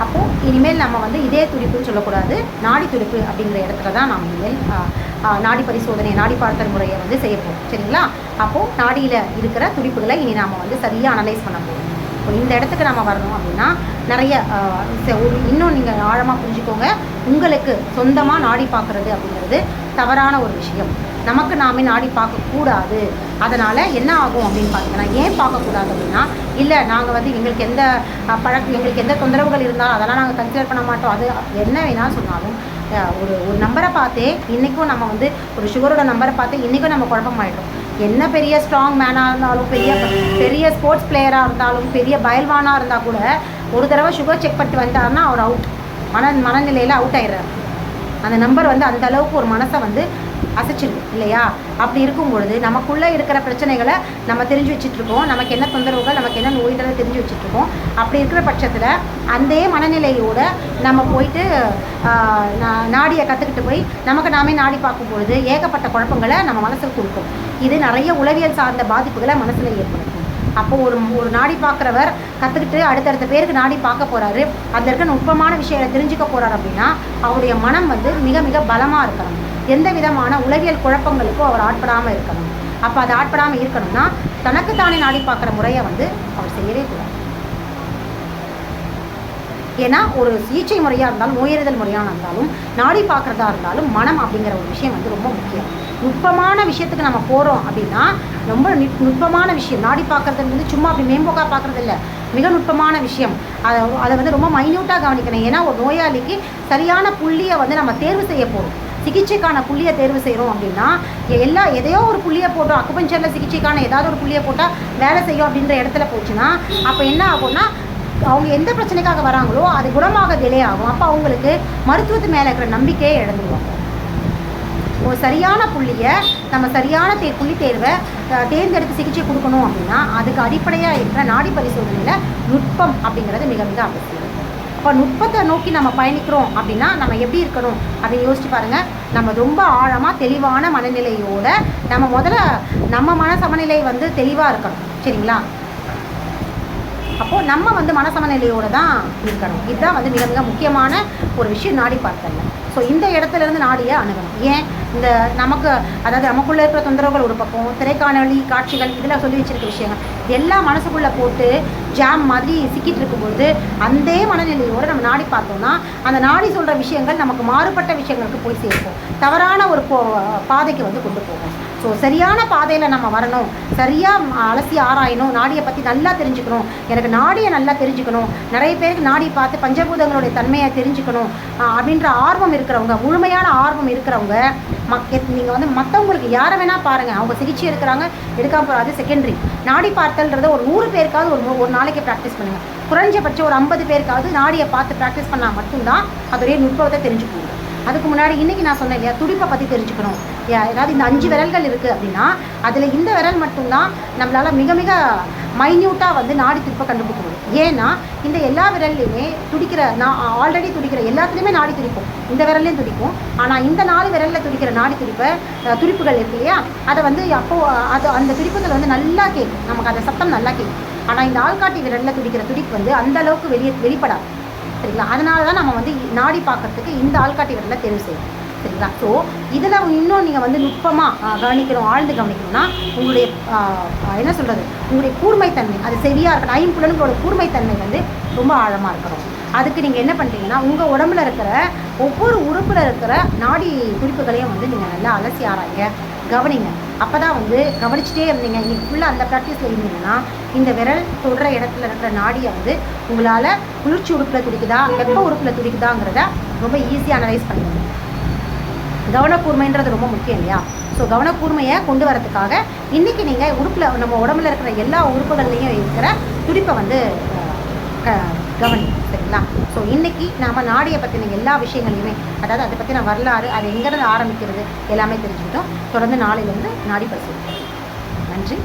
அப்போது இனிமேல் நம்ம வந்து இதே துடிப்புன்னு சொல்லக்கூடாது நாடி துடிப்பு அப்படிங்கிற இடத்துல தான் நாம் இனிமேல் நாடி பரிசோதனை நாடி பார்த்தல் முறையை வந்து செய்ய போகிறோம் சரிங்களா? அப்போது நாடியில் இருக்கிற துடிப்புகளை இனி நாம் வந்து சரியாக அனலைஸ் பண்ண போகிறோம் இப்போ இந்த இடத்துக்கு நம்ம வரணும் அப்படின்னா நிறைய ச- ஒரு இன்னும் நீங்கள் ஆழமாக புரிஞ்சுக்கோங்க. உங்களுக்கு சொந்தமாக நாடி பார்க்குறது அப்படிங்கிறது தவறான ஒரு விஷயம். நமக்கு நாமே நாடி பார்க்கக்கூடாது அதனால் என்ன ஆகும் அப்படின்னு பார்த்தீங்கன்னா ஏன் பார்க்கக்கூடாது அப்படின்னா இல்லை நாங்கள் வந்து எங்களுக்கு எந்த பழக்கம் எங்களுக்கு எந்த தொந்தரவுகள் இருந்தாலும் அதெல்லாம் நாங்கள் கன்சிடர் பண்ண மாட்டோம். அது என்ன வேணால் சொன்னாலும் ஒரு ஒரு நம்பரை பார்த்தே இன்றைக்கும் நம்ம வந்து ஒரு சுகரோட நம்பரை பார்த்து இன்றைக்கும் நம்ம குழப்பமாயிடும் என்ன பெரிய ஸ்ட்ராங் மேனாக இருந்தாலும் பெரிய பெரிய ஸ்போர்ட்ஸ் பிளேயராக இருந்தாலும் பெரிய பயல்வானாக இருந்தால் கூட ஒரு தடவை சுகர் செக் பண்ணிட்டு வந்துட்டாருன்னா அவர் அவுட் மன மனநிலையில் அவுட் ஆயிடுறாரு. அந்த நம்பர் வந்து அந்த அளவுக்கு ஒரு மனசை வந்து அசைச்சிடும் இல்லையா? அப்படி இருக்கும் பொழுது நமக்குள்ளே இருக்கிற பிரச்சனைகளை நம்ம தெரிஞ்சு வச்சுட்ருக்கோம். நமக்கு என்ன தொந்தரவுகள் நமக்கு என்ன நோய்களை தெரிஞ்சு வச்சுட்ருக்கோம். அப்படி இருக்கிற பட்சத்தில் அந்த மனநிலையோட நம்ம போயிட்டு நா- நாடியை கற்றுக்கிட்டு போய் நமக்கு நாமே நாடி பார்க்கும் பொழுது ஏகப்பட்ட குழப்பங்களை நம்ம மனசுக்கு கொடுக்கும். இது நிறைய உளவியல் சார்ந்த பாதிப்புகளை மனசில் ஏற்படுத்தும். அப்போ ஒரு ஒரு நாடி பார்க்குறவர் கற்றுக்கிட்டு அடுத்தடுத்த பேருக்கு நாடி பார்க்க போகிறாரு அதில் இருக்க நுட்பமான விஷயங்களை தெரிஞ்சுக்க போகிறார் அப்படின்னா அவருடைய மனம் வந்து மிக மிக பலமாக இருக்கிறாங்க. எந்த விதமான உளவியல் குழப்பங்களுக்கும் அவர் ஆட்படாமல் இருக்கணும். அப்போ அது ஆட்படாமல் இருக்கணும்னா தனக்குத்தானே நாடி பார்க்குற முறையை வந்து அவர் செய்யவே கூடாது. ஏன்னா ஒரு சிகிச்சை முறையாக இருந்தாலும் நோயறிதல் முறையாக இருந்தாலும் நாடி பார்க்குறதா இருந்தாலும் மனம் அப்படிங்கிற ஒரு விஷயம் வந்து ரொம்ப முக்கியம். நுட்பமான விஷயத்துக்கு நம்ம போகிறோம் அப்படின்னா ரொம்ப நுட்பமான விஷயம். நாடி பார்க்குறது வந்து சும்மா அப்படி மேம்போக்காக பார்க்குறது இல்லை. மிக நுட்பமான விஷயம். அதை அதை வந்து ரொம்ப மைன்யூட்டாக கவனிக்கணும். ஏன்னா ஒரு நோயாளிக்கு சரியான புள்ளியை வந்து நம்ம தேர்வு செய்ய போகிறோம் சிகிச்சைக்கான புள்ளியை தேர்வு செய்கிறோம் அப்படின்னா எல்லா எதையோ ஒரு புள்ளியை போட்டோம் அக்குபஞ்சரில் சிகிச்சைக்கான ஏதாவது ஒரு புள்ளியை போட்டால் வேலை செய்யும் அப்படின்ற இடத்துல போச்சுன்னா அப்போ என்ன ஆகும்னா அவங்க எந்த பிரச்சனைக்காக வராங்களோ அது குணமாக டிலே ஆகும். அப்போ அவங்களுக்கு மருத்துவத்து மேலே இருக்கிற நம்பிக்கையே இழந்துருவாங்க ஒரு சரியான புள்ளியை நம்ம சரியான தே புள்ளி தேர்வை தேர்ந்தெடுத்து சிகிச்சை கொடுக்கணும் அப்படின்னா அதுக்கு அடிப்படையாக இருக்கிற நாடி பரிசோதனையில் நுட்பம் அப்படிங்கிறது மிக மிக அவசியம். அப்போ நுட்பத்தை நோக்கி நம்ம பயணிக்கிறோம் அப்படின்னா நம்ம எப்படி இருக்கணும் அப்படின்னு யோசிச்சு பாருங்கள் நம்ம ரொம்ப ஆழமாக தெளிவான மனநிலையோட நம்ம முதல்ல நம்ம மன சமநிலை வந்து தெளிவாக இருக்கணும். சரிங்களா? அப்போது நம்ம வந்து மனசமநிலையோட தான் இருக்கணும். இதுதான் வந்து மிக மிக முக்கியமான ஒரு விஷயம் நாடி பார்த்தல ஸோ இந்த இடத்துல இருந்து நாடியை அணுகணும். ஏன்? இந்த நமக்கு அதாவது நமக்குள்ளே இருக்கிற தொந்தரவுகள் ஒரு பக்கம் திரைக்காணொலி காட்சிகள் இதில் சொல்லி வச்சிருக்க விஷயங்கள். எல்லாம் மனசுக்குள்ளே போட்டு ஜாம் மாதிரி சிக்கிட்டு இருக்கும்போது அந்த மனநிலையோடு நம்ம நாடி பார்த்தோம்னா அந்த நாடி சொல்கிற விஷயங்கள் நமக்கு மாறுபட்ட விஷயங்களுக்கு போய் சேர்க்கும். தவறான ஒரு போ பாதைக்கு வந்து கொண்டு போகும். ஸோ சரியான பாதையில் நம்ம வரணும். சரியாக அலசி ஆராயணும். நாடியை பற்றி நல்லா தெரிஞ்சுக்கணும். எனக்கு நாடியை நல்லா தெரிஞ்சுக்கணும். நிறைய பேருக்கு நாடி பார்த்து பஞ்சபூதங்களுடைய தன்மையை தெரிஞ்சுக்கணும். அப்படின்ற ஆர்வம் இருக்கிறவங்க முழுமையான ஆர்வம் இருக்கிறவங்க மக் நீங்கள் வந்து மற்றவங்களுக்கு யாரை வேணால் பாருங்கள் அவங்க சிகிச்சை எடுக்கிறாங்க எடுக்காம போகிறாது செகண்டரி நாடி பார்த்தல்ன்றத ஒரு நூறு பேருக்காவது ஒரு ஒரு நாளைக்கு ப்ராக்டிஸ் பண்ணுங்கள் குறைஞ்சபட்சம் ஒரு ஐம்பது பேருக்காவது நாடியை பார்த்து ப்ராக்டிஸ் பண்ணால் மட்டும்தான் அதோடைய நுட்பத்தை தெரிஞ்சுக்கணும் அதுக்கு முன்னாடி இன்றைக்கி நான் சொன்னேன் இல்லையா துடிப்பை பற்றி தெரிஞ்சுக்கணும். ஏதாவது இந்த அஞ்சு விரல்கள் இருக்குது அப்படின்னா அதில் இந்த விரல் மட்டும்தான் நம்மளால் மிக மிக மைன்யூட்டாக வந்து நாடி துடிப்பை கண்டுபிடிக்க முடியும். ஏன்னா இந்த எல்லா விரல்லையுமே துடிக்கிற நான் ஆல்ரெடி துடிக்கிற எல்லாத்துலேயுமே நாடி துடிக்கும் இந்த விரல்லையும் துடிக்கும். ஆனால் இந்த நாலு விரலில் துடிக்கிற நாடி துடிப்பை துடிப்புகள் இருக்கு இல்லையா? அதை வந்து அப்போ அது அந்த துடிப்புகள் வந்து நல்லா கேட்கும். நமக்கு அந்த சத்தம் நல்லா கேட்கும். ஆனால் இந்த ஆள்காட்டி விரலில் துடிக்கிற துடிப்பு வந்து அந்த அளவுக்கு வெளியே வெளிப்படாது. சரிங்களா? அதனால தான் நம்ம வந்து நாடி பார்க்கறதுக்கு இந்த ஆள்காட்டி விரலை தேர்வு செய்யணும். சரிங்களா? ஸோ இதில் இன்னும் நீங்கள் வந்து நுட்பமாக கவனிக்கணும் ஆழ்ந்து கவனிக்கணும்னா உங்களுடைய என்ன சொல்கிறது உங்களுடைய கூர்மைத்தன்மை அது சரியாக இருக்கணும் ஐம்புலனுங்களோட கூர்மைத்தன்மை வந்து ரொம்ப ஆழமாக இருக்கணும். அதுக்கு நீங்கள் என்ன பண்ணுறீங்கன்னா உங்கள் உடம்புல இருக்கிற ஒவ்வொரு உறுப்பில் இருக்கிற நாடி குறிப்புகளையும் வந்து நீங்கள் நல்லா அலசி ஆராய்ங்க கவனிங்க. அப்போ தான் வந்து கவனிச்சிட்டே இருந்தீங்க இன்னைக்கு ஃபுல்லாக அந்த ப்ராக்டிஸில் இருந்தீங்கன்னா இந்த விரல் தொடுற இடத்துல இருக்கிற நாடியை வந்து உங்களால் குளிர்ச்சி உறுப்பில் துடிக்குதா வெப்ப உறுப்பில் துடிக்குதாங்கிறத ரொம்ப ஈஸியாக அனலைஸ் பண்ணுங்க. கவனக்கூர்மைன்றது ரொம்ப முக்கியம் இல்லையா? ஸோ கவனக்கூர்மையை கொண்டு வரதுக்காக இன்றைக்கி நீங்கள் உறுப்பில் நம்ம உடம்புல இருக்கிற எல்லா உறுப்புகள்லையும் இருக்கிற துடிப்பை வந்து கவனி சரிங்களா? ஸோ இன்றைக்கி நாம் நாடியை பற்றின எல்லா விஷயங்களையுமே அதாவது அதை பற்றின வரலாறு அது எங்கேருந்து ஆரம்பிக்கிறது எல்லாமே தெரிஞ்சுக்கிட்டோம். தொடர்ந்து நாளையிலேருந்து நாடி பரிசோதிக்கிறோம் நன்றி.